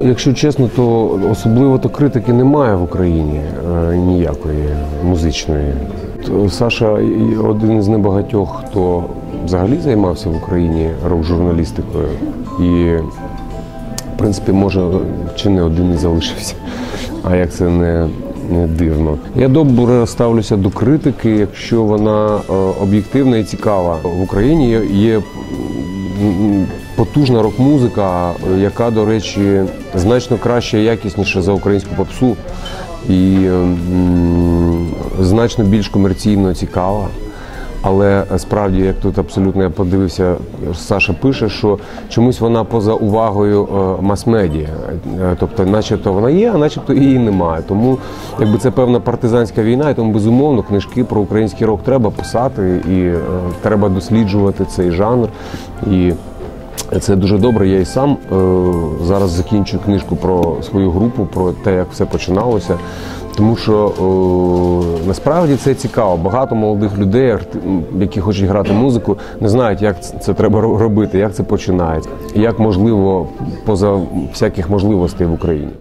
Якщо чесно, то особливо то критики немає в Україні е, ніякої музичної. То Саша один з небагатьох, хто взагалі займався в Україні рок-журналістикою. І, в принципі, може, чи не один і залишився. А як це не, не дивно. Я добре ставлюся до критики, якщо вона е, об'єктивна і цікава. В Україні є, потужна рок-музика, яка, до речі, значно краще і якісніше за українську попсу і значно більш комерційно цікава. Але справді, як тут абсолютно я подивився, Саша пише, що чомусь вона поза увагою е, мас-медіа. Е, Тобто, начебто вона є, а начебто її немає. Тому якби це певна партизанська війна, і тому безумовно книжки про український рок треба писати і е, треба досліджувати цей жанр. І це дуже добре. Я і сам е, зараз закінчую книжку про свою групу, про те, як все починалося. Тому що е, насправді це цікаво. Багато молодих людей, які хочуть грати музику, не знають, як це треба робити, як це починається, як можливо поза всяких можливостей в Україні.